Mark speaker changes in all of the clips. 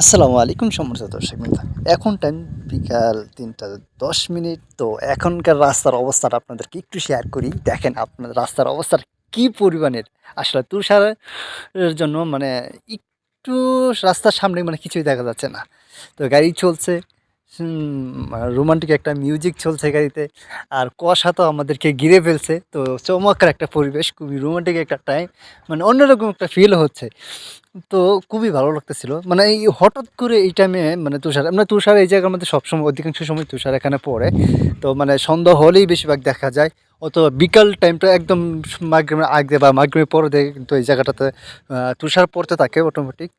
Speaker 1: আসসালামু আলাইকুম সম্মানিত দর্শক মিত্র এখন টাইম বিকাল তিনটা দশ মিনিট। তো এখনকার রাস্তার অবস্থাটা আপনাদেরকে একটু শেয়ার করি। দেখেন আপনার রাস্তার অবস্থার কি পরিমাণের? আসলে তুষারের জন্য মানে একটু রাস্তার সামনে মানে কিছুই দেখা যাচ্ছে না। তো গাড়ি চলছে রোমান্টিক একটা মিউজিক চলছে গাড়িতে। আর কুয়াশা তো আমাদেরকে গিরে ফেলছে, তো চমৎকার একটা পরিবেশ, খুবই রোমান্টিক একটা টাইম মানে অন্যরকম একটা ফিল হচ্ছে। তো খুবই ভালো লাগতেছিল। মানে এই হঠাৎ করে এই টাইমে মানে তুষার মানে তুষার এই জায়গার মধ্যে সবসময়, অধিকাংশ সময় তুষার এখানে পড়ে। তো মানে সন্ধ্যা হলেই বেশিরভাগ দেখা যায়। অথবা বিকাল টাইমটা একদম মাগরিবের আগে বা মাগরিবের পরে কিন্তু এই জায়গাটাতে তুষার পড়তে থাকে অটোমেটিক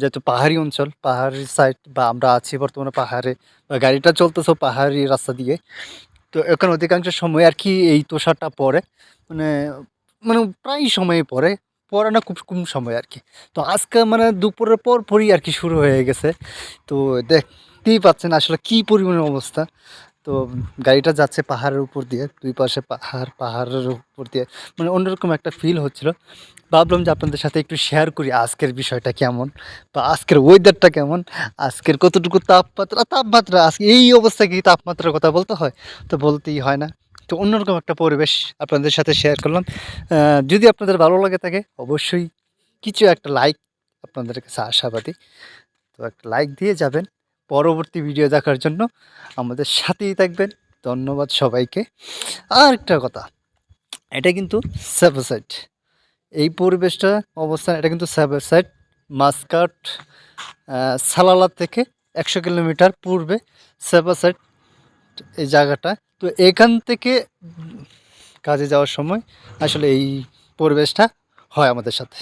Speaker 1: যেহেতু পাহাড়ি অঞ্চল, পাহাড়ি সাইড বা আমরা আছি বর্তমানে পাহাড়ে, বা গাড়িটা চলতেছে পাহাড়ি রাস্তা দিয়ে। তো এখন অধিকাংশ সময় আর কি এই তুষারটা পড়ে। মানে মানে প্রায় সময় পড়ে পড়ে না, খুব কম সময় আর কি। তো আজকে মানে দুপুরের পর পরই আর কি শুরু হয়ে গেছে। তো দেখতেই পাচ্ছেন আসলে কি পরিমাণের অবস্থা। তো গাড়িটা যাচ্ছে পাহাড়ের উপর দিয়ে, দুই পাশে পাহাড়, পাহাড়ের উপর দিয়ে। মানে অন্যরকম একটা ফিল হচ্ছিল। ভাবলাম যে আপনাদের সাথে একটু শেয়ার করি আজকের বিষয়টা কেমন, বা আজকের ওয়েদারটা কেমন, আজকের কতটুকু তাপমাত্রা তাপমাত্রা আজকে এই অবস্থায় কি তাপমাত্রার কথা বলতে হয়? তো বলতেই হয় না। তো অন্যরকম একটা পরিবেশ আপনাদের সাথে শেয়ার করলাম। যদি আপনাদের ভালো লাগে থাকে, অবশ্যই কিছু একটা লাইক আপনাদের কাছে আশাবাদী। তো একটা লাইক দিয়ে যাবেন। পরবর্তী ভিডিও দেখার জন্য আমাদের সাথেই থাকবেন। ধন্যবাদ সবাইকে। আর একটা কথা, এটা কিন্তু সাইড এই পরিবেশটা অবস্থান এটা কিন্তু সাইড মাসকাট সালালা থেকে একশো কিলোমিটার পূর্বে সাইড এই জায়গাটা। তো এখান থেকে কাজে যাওয়ার সময় আসলে এই পরিবেশটা হয় আমাদের সাথে।